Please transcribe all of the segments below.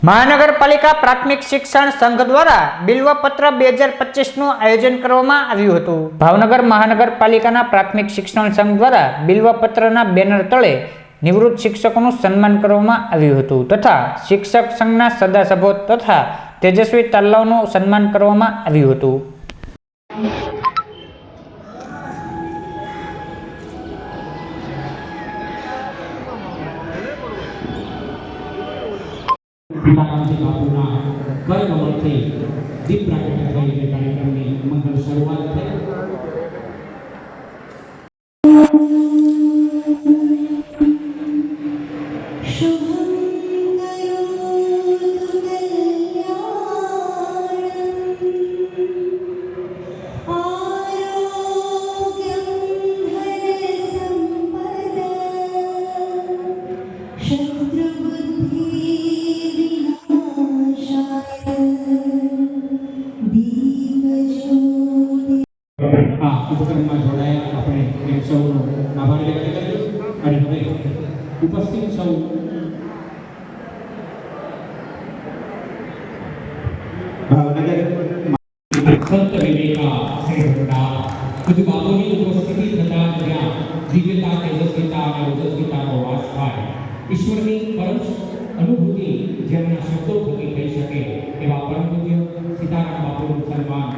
મહાનગરપાલિકા પ્રાથમિક શિક્ષણ સંઘ દ્વારા બિલ્વપત્ર બે હજાર પચીસનું આયોજન કરવામાં આવ્યું હતું. ભાવનગર મહાનગરપાલિકાના પ્રાથમિક શિક્ષણ સંઘ દ્વારા બિલ્વપત્રના બેનર તળે નિવૃત્ત શિક્ષકોનું સન્માન કરવામાં આવ્યું હતું તથા શિક્ષક સંઘના સદાસભો તથા તેજસ્વી તાલાવનું સન્માન કરવામાં આવ્યું હતું. Terima kasih Pak Puna Kau di mengerti Di perangkat kami Mengharuskan wajah સંત વિવેકા શ્રી પૂજ્ય બાપુની ઉપસ્થિતિ થતા જ્યાં દિવ્યતા, તેજસ્વીતા અને ઓજસ્વીતાનો વાસ થાય. ઈશ્વરની પરમ અનુભૂતિ જેમના શબ્દો થકી થઈ શકે એવા પરમ પૂજ્ય સીતારામ બાપુનું સન્માન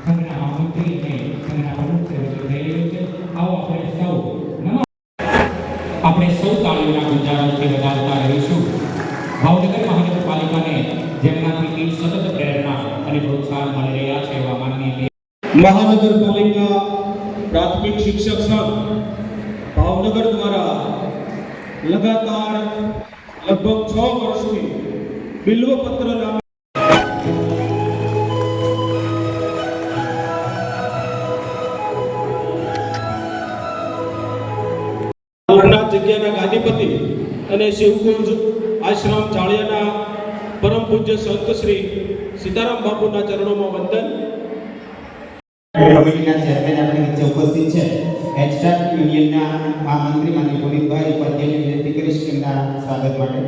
સંઘના મહામંત્રી અને સંઘના પ્રમુખ સેવકો થઈ રહ્યું છે આવો આપણે સૌ નમઃ આપણે સૌ તાળીઓના ગુંજારણથી વધારતા રહીશું ભાવનગર મહાનગરપાલિકાને જેમનાથી સતત પ્રેરણા અને પ્રોત્સાહન મળી રહ્યા છે એવા માનનીય મહાનગરપાલિકા પ્રાથમિક શિક્ષક સંઘ ભાવનગર દ્વારા લગાતાર લગભગ છ વર્ષથી બિલ્વપત્ર નામે જગ્યાના ગાદીપતિ અને શિવકુંજ આશ્રમ ચાળિયાના પરમ પૂજ્ય સંત સીતારામ બાપુના ચરણોમાં વંદન. કમિટીના ચેરમેન આપણી વચ્ચે ઉપસ્થિત છે. હેડસ્ટાર્ટ યુનિયનના મહામંત્રી માનવી પુનિતભાઈ ઉપાધ્યાયને વિનંતી કરીશ તેમના સ્વાગત માટે.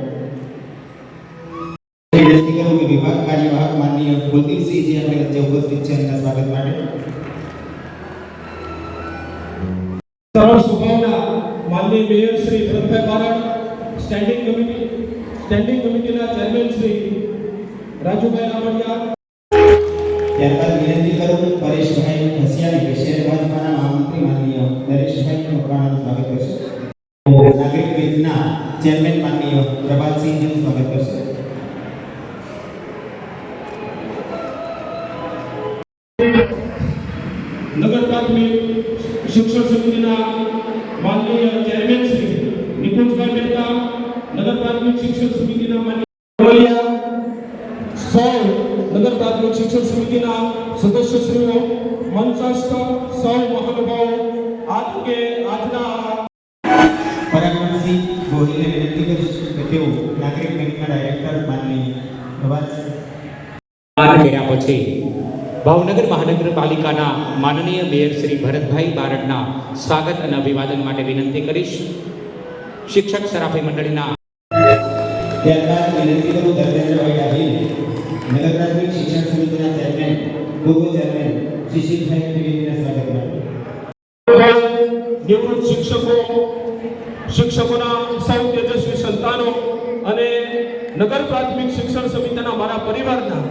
વિભાગ, કાર્યવાહક, માનનીય કુલદીપસિંહજી આપણી વચ્ચે ઉપસ્થિત છે, એમના સ્વાગત માટે. સરળ સ્વભાવના માનનીય mayor Shri Bharatbhai Barad standing committee standing કમિટીના ચેરમેન શ્રી રાજુભાઈ રામડિયા શિક્ષણ સમિતિના સદસ્યશ્રીઓ મંચસ્થ સૌ મહાનુભાવો આ તકે આજના પરાક્રમસિંહ ગોહિલને વિનંતી કરીશ કે તેઓ નાગરિક બેંકના ડાયરેક્ટર માનનીય પ્રભાતસિંહ વાત કર્યા પછી ભાવનગર મહાનગરપાલિકાના માનનીય મેયર શ્રી ભરતભાઈ બારડના સ્વાગત અને અભિવાદન માટે વિનંતી કરીશ શિક્ષક સરાફી મંડળીના ત્યારબાદ વિનંતી કરું ધર્મેન્દ્રભાઈ ડાભીલ નગર પ્રાથમિક શિક્ષણ સમિતિના ચેરમેન નિવૃત્ત શિક્ષકો શિક્ષકોના સૌ તેજસ્વી સંતાનો અને નગર પ્રાથમિક શિક્ષણ સમિતિના મારા પરિવારના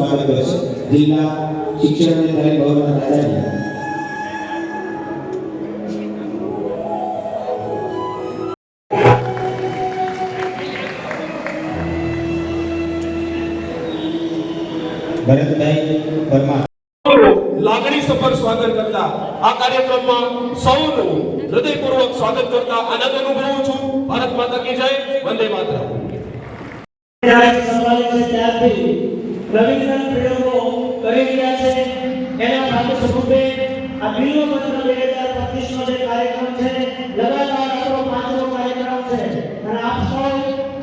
સ્વાગત જિલ્લા શિક્ષણ અને તાલીમ ભવનના પ્રાચાર્ય ભરતભાઈ પરમાર. લાગણી સભર સ્વાગત કરતા આ કાર્યક્રમમાં સૌનું હૃદયપૂર્વક સ્વાગત કરતા આનંદ અનુભવું છું. ભારત માતા કી જય. વંદે માતરમ. રવિન્દ્રનાથ પ્રયોગો કરી રહ્યા છે. એના ભાગ સ્વરૂપે આ બિલ્વપત્ર બે હજાર પચીસ નો જે કાર્યક્રમ છે, લગાતાર આપણો પાંચમો કાર્યક્રમ છે. અને આપ સૌ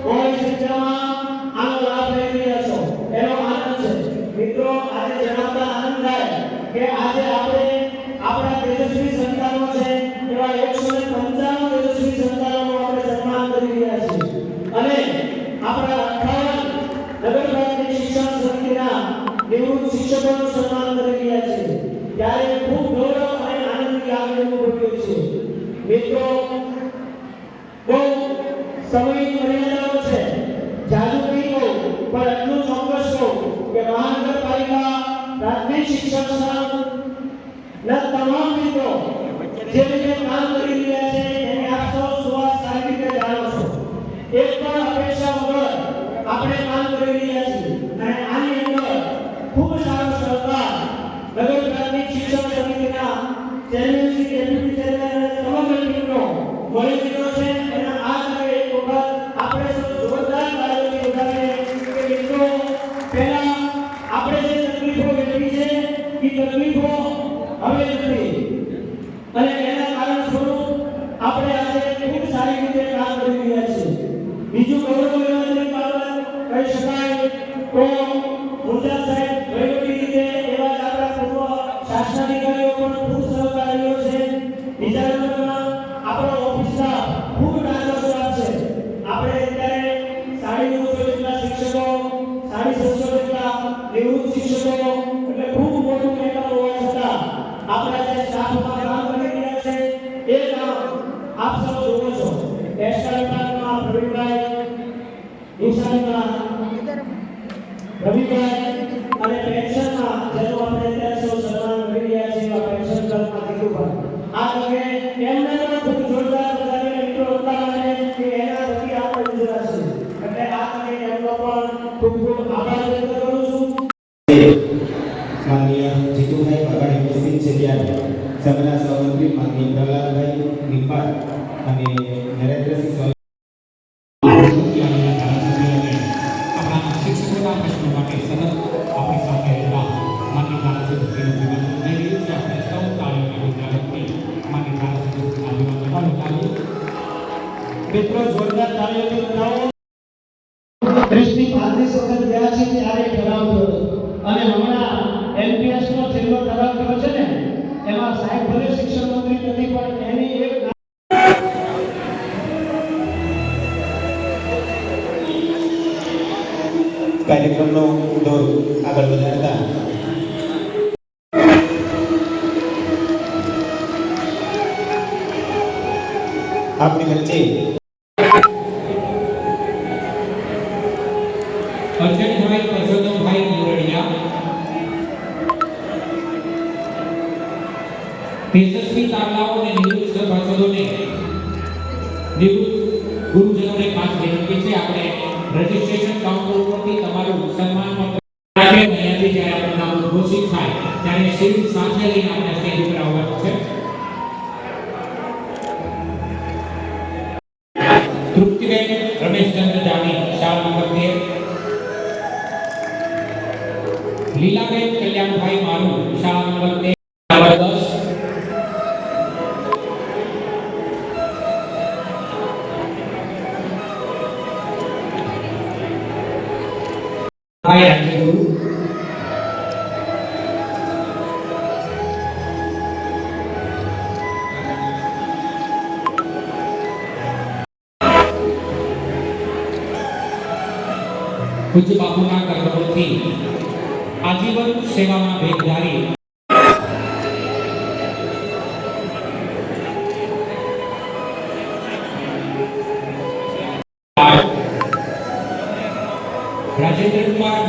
કોઈ શિક્ષણમાં આનો લાભ લઈ રહ્યા છો. એનો આનંદ છે. મિત્રો, આજે જણાવતા આનંદ થાય કે આજે આપણે આપણા તેજસ્વી સંતાનો છે એવા એકસો ને પંચાણું તેજસ્વી સંતાનોનું આપણે સન્માન કરી રહ્યા છીએ અને આપણા અઠાવન નગર પ્રાથમિક શિક્ષણ સમિતિના નિવૃત્ત શિક્ષકોનું સન્માન કરી રહ્યા છીએ ત્યારે ખૂબ ગૌરવ અને આનંદની લાગણી અનુભવીએ છીએ મિત્રો બહુ સમયની મર્યાદાઓ છે જાજુ નહીં કહું પણ એટલું ચોક્કસ કહું કે મહાનગરપાલિકા પ્રાથમિક શિક્ષણ સંઘ ના તમામ મિત્રો જે રીતે કામ કરી રહ્યા છે એને આપ સૌ સુવાસ સારી રીતે જાણો છો. એક પણ અપેક્ષા વગર આપણે કામ કરી રહ્યા છીએ અને આની અંદર ખૂબ સારો સહકાર નગર પ્રાથમિક શિક્ષણ સમિતિના ચેરમેન હિંસામાં રવિભાઈ અને પેન્શનમાં જેનું આપણે અત્યારે સૌ આ પણ ખૂબ જોરદાર પણ છું ત્યારે સભાના સહમંત્રી માનનીય પ્રહલાદભાઈ નિપાલ અને નરેન્દ્રસિંહ છે ત્યારે ઠરાવ થયો હતો. અને હમણાં એનપીએસ નો છેલ્લો ઠરાવ થયો છે ને એમાં સાહેબ ભલે શિક્ષણ મંત્રી નથી પણ એની એક કાર્યક્રમનો દોર આગળ વધારતા આપણી વચ્ચે ત્યારે શિવ સાથે લઈને આપણે સ્ટેજ ઉપર આવવાનું છે. તૃપ્તિબેન, રમેશચંદ્ર જાની શાળ નંબર તેર લીલાબેન, કલ્યાણભાઈ મારું શાળા નંબર તેર નંબર દસ. ભાઈ રાજ્યગુરુ પૂજ્ય બાપુના કર્મોથી આજીવન સેવામાં ભેગધારી રાજેન્દ્ર કુમાર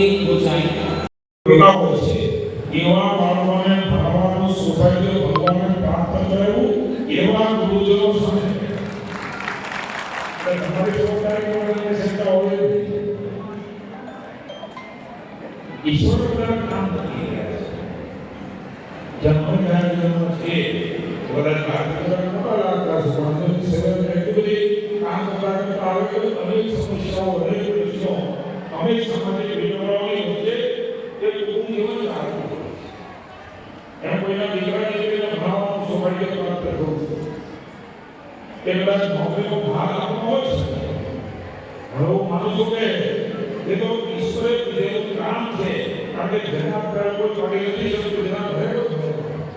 મોહનગીરી ગોસાઈ પ્રતાપો છે, એવા બાળકોને ભણવાનું સૌભાગ્ય ભગવાને પ્રાપ્ત કરાવ્યું, એવા ગુરુજનો સાથે કામ જન્મ જન્મ છે. કે અનેક સમસ્યાઓ, અનેક અનેક સામાજિક વિડંબનાઓની વચ્ચે એક કુટુંબ જીવન ચાલતું એમ કોઈના દીકરાને દીકરીને ભણાવવાનું સૌભાગ્ય પ્રાપ્ત થયું તે કદાચ નોકરીનો ભાગ આપણો હોય છે. હવે માનું છું કે એ તો ઈશ્વરે કીધેલું કામ છે. કારણ કે જેના કોઈ ચોટી નથી શકતું, જેના ઘરે કોઈ ચોટી નથી.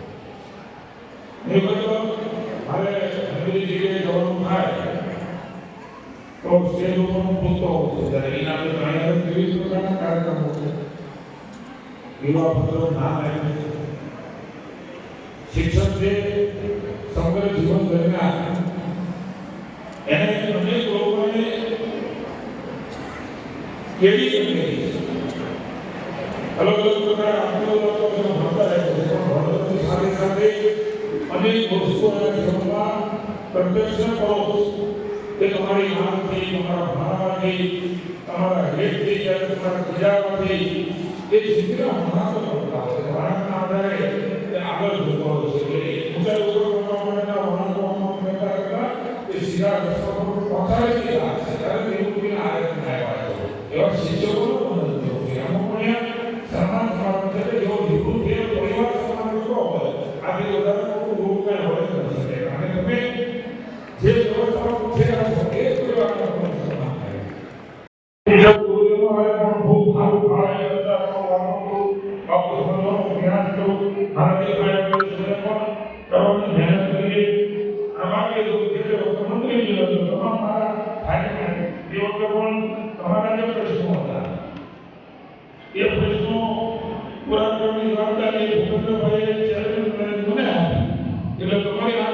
એ બધું મારે બધી જગ્યાએ જવાનું થાય તો જે લોકોનો હું પૂછતો હોઉં ત્યારે એના આપણે ઘણી વિવિધ પ્રકારના કાર્યક્રમો છે વિવાહ પત્રો ના છે શિક્ષક છે સમગ્ર જીવન દરમિયાન એને અનેક લોકોને કેવી રીતે અલગ અલગ પ્રકારે આંદોલનો ભણતા રહે છે પણ ભણતરની સાથે સાથે અનેક વસ્તુઓને સમજવા પ્રત્યક્ષ કરો કે તમારી માંગથી તમારા ભણાવવાથી તમારા હેતથી જ્યારે તમારા ખીજાવવાથી એ જિંદગીના મહત્વ કરતા હોય છે વળાંકના આધારે તે આગળ જતો હોય છે એટલે ઊંચાઈ ઉપર કરવા માટેના વળાંકોમાં કરતા કરતા એ સીધા રસ્તા પર પહોંચાડી મારું ભાઈ અંતરનો વાતો અપસનો તો તમામ મારા ભાઈ પણ તમારા જે પ્રશ્નો હતા એ પ્રશ્નો પૂરા કરવાની જવાબદારી ભૂપેન્દ્રભાઈએ ચેરમેન મને આપી એટલે તમારી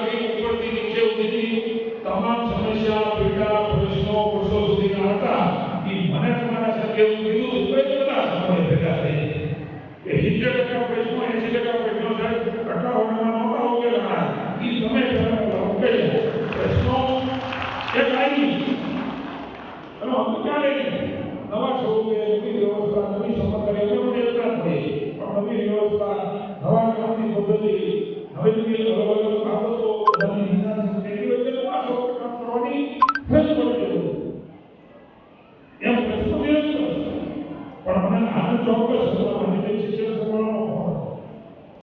જે કાયમી અને અમુકાલે નવા સ્વરૂપે નવી વ્યવસ્થા નવી સમગ્ર એમને પ્રેરણા મળે પણ નવી વ્યવસ્થા નવા કામની પદ્ધતિ નવી નવી